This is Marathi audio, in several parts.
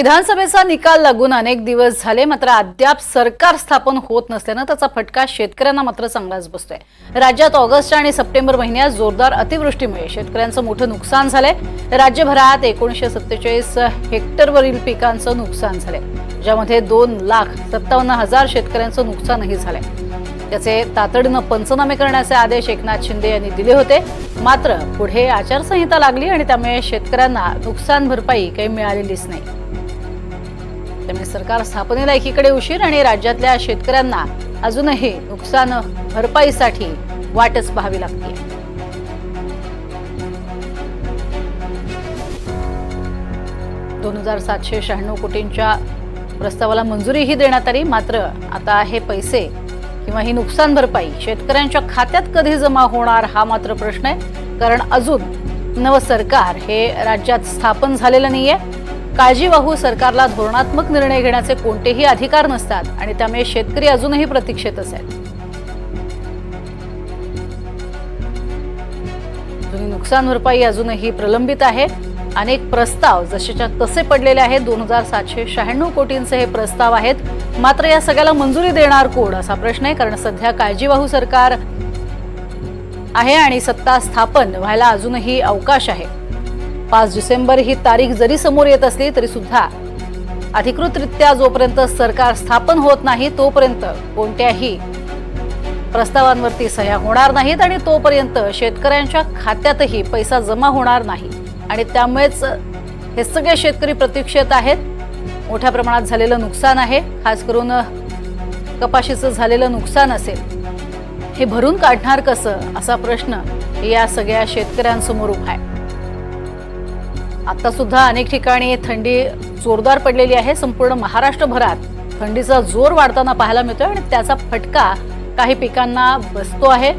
विधानसभेचा निकाल लागून अनेक दिवस झाले मात्र अद्याप सरकार स्थापन होत नसल्यानं त्याचा फटका शेतकऱ्यांना मात्र चांगलाच बसतोय. राज्यात ऑगस्ट आणि सप्टेंबर महिन्यात जोरदार अतिवृष्टीमुळे शेतकऱ्यांचं मोठं नुकसान झालंय. राज्यभरात एकोणीशे सत्तेचाळीस हेक्टरवरील पिकांचं नुकसान झालंय ज्यामध्ये दोन लाख सत्तावन्न हजार शेतकऱ्यांचं नुकसानही झालंय. त्याचे तातडीनं पंचनामे करण्याचे आदेश एकनाथ शिंदे यांनी दिले होते. मात्र पुढे आचारसंहिता लागली आणि त्यामुळे शेतकऱ्यांना नुकसान भरपाई काही मिळालेलीच नाही. त्यामुळे सरकार स्थापनेला एकीकडे उशीर आणि राज्यातल्या शेतकऱ्यांना अजूनही नुकसान भरपाईसाठी वाटच पाहावी लागते. दोन हजार सातशे शहाण्णव कोटींच्या प्रस्तावाला मंजुरीही देण्यात आली. मात्र आता हे पैसे किंवा ही नुकसान भरपाई शेतकऱ्यांच्या खात्यात कधी जमा होणार हा मात्र प्रश्न आहे. कारण अजून नवं सरकार हे राज्यात स्थापन झालेलं नाहीये. काळजीवाहू सरकारला धोरणात्मक निर्णय घेण्याचे कोणतेही अधिकार नसतात आणि त्यामुळे शेतकरी अजूनही प्रतीक्षेतच आहेत जुनी नुकसान भरपाई अजूनही प्रलंबित आहे. अनेक प्रस्ताव जसेच्या तसे पडलेले आहेत. दोन हजार सातशे शहाण्णव कोटींचे हे प्रस्ताव आहेत. मात्र या सगळ्याला मंजुरी देणार कोण? असा प्रश्न आहे कारण सध्या काळजीवाहू सरकार आहे आणि सत्ता स्थापन व्हायला अजूनही अवकाश आहे. पाच डिसेंबर ही तारीख जरी समोर येत असली तरी सुद्धा अधिकृतरित्या जोपर्यंत सरकार स्थापन होत नाही तोपर्यंत कोणत्याही प्रस्तावांवरती सह्या होणार नाहीत आणि तोपर्यंत शेतकऱ्यांच्या खात्यातही पैसा जमा होणार नाही. आणि त्यामुळेच हे सगळे शेतकरी प्रतीक्षेत आहेत. मोठ्या प्रमाणात झालेलं नुकसान आहे. खास करून कपाशीचं झालेलं नुकसान असेल. हे भरून काढणार कसं? असा प्रश्न या सगळ्या शेतकऱ्यांसमोर उभा आहे. आता सुद्धा अनेक ठिकाणी थंडी जोरदार पडलेली आहे. संपूर्ण महाराष्ट्रभरात थंडीचा जोर वाढताना पाहायला मिळतोय आणि त्याचा फटका काही पिकांना बसतो आहे.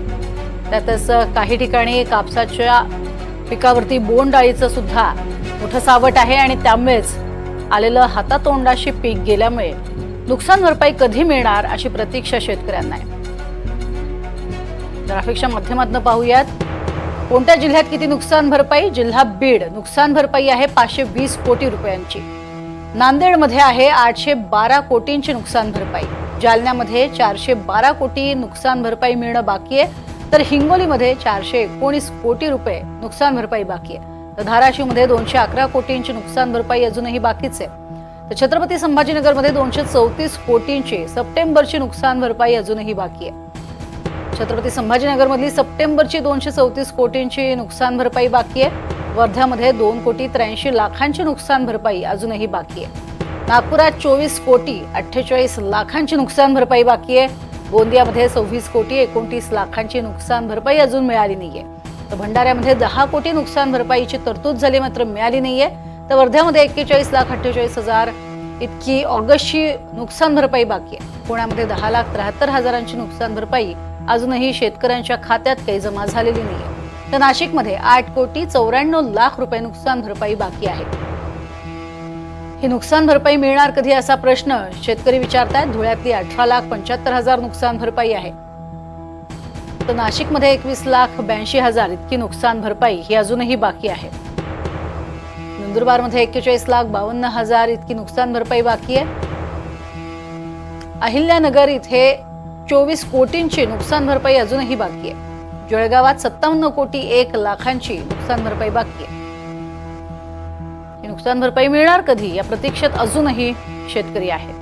त्यातच काही ठिकाणी कापसाच्या पिकावरती बोंडअळीचं सुद्धा मोठं सावट आहे आणि त्यामुळेच आलेलं हातातोंडाशी पीक गेल्यामुळे नुकसान भरपाई कधी मिळणार अशी प्रतीक्षा शेतकऱ्यांना आहे. ग्राफिक्सच्या माध्यमातून पाहूयात. कोणत्या जिल्ह्यात किती नुकसान भरपाई? जिल्हा बीड. नुकसान भरपाई आहे पाचशे वीस कोटी रुपयांची. नांदेडमध्ये आहे आठशे बारा कोटींची नुकसान भरपाई. जालन्यामध्ये चारशे बारा कोटी नुकसान भरपाई मिळणं बाकी आहे. तर हिंगोलीमध्ये चारशे एकोणीस कोटी रुपये नुकसान भरपाई बाकी आहे. तर धाराशिवमध्ये दोनशे अकरा कोटींची नुकसान भरपाई अजूनही बाकीच आहे. तर छत्रपती संभाजीनगरमध्ये दोनशे चौतीस कोटींची सप्टेंबरची नुकसान भरपाई अजूनही बाकी आहे. छत्रपती संभाजीनगरमधली सप्टेंबरची दोनशे चौतीस कोटींची नुकसान भरपाई बाकी आहे. वर्ध्यामध्ये दोन कोटी त्र्याऐंशी लाखांची नुकसान भरपाई अजूनही बाकी आहे. नागपुरात चोवीस कोटी अठ्ठेचाळीस लाखांची नुकसान भरपाई बाकी आहे. गोंदियामध्ये सव्वीस कोटी एकोणतीस लाखांची नुकसान भरपाई अजून मिळाली नाहीये. तर भंडाऱ्यामध्ये दहा कोटी नुकसान भरपाईची तरतूद झाली मात्र मिळाली नाहीये. तर वर्ध्यामध्ये एक्केचाळीस लाख अठ्ठेचाळीस हजार इतकी ऑगस्टची नुकसान भरपाई बाकी आहे. पुण्यामध्ये दहा लाख त्र्याहत्तर हजारांची नुकसान भरपाई अजूनही शेतकऱ्यांच्या खात्यात काही जमा झालेली नाहीये. तर नाशिकमध्ये आठ कोटी चौऱ्याण्णव लाख रुपये नुकसान भरपाई बाकी आहे. ही नुकसान भरपाई मिळणार कधी असा प्रश्न शेतकरी विचारतायत. धुळ्यातली अठरा लाख पंच्याहत्तर हजार नुकसान भरपाई आहे. तर नाशिकमध्ये एकवीस लाख ब्याऐंशी हजार इतकी नुकसान भरपाई ही अजूनही बाकी आहे. नंदुरबारमध्ये एक्केचाळीस लाख बावन्न हजार इतकी नुकसान भरपाई बाकी आहे. अहिल्यानगर इथे चोवीस कोटींची नुकसान भरपाई अजूनही बाकी आहे. जळगावात सत्तावन्न कोटी एक लाखांची नुकसान भरपाई बाकी आहे. ही नुकसान भरपाई मिळणार कधी या प्रतीक्षेत अजूनही शेतकरी आहेत.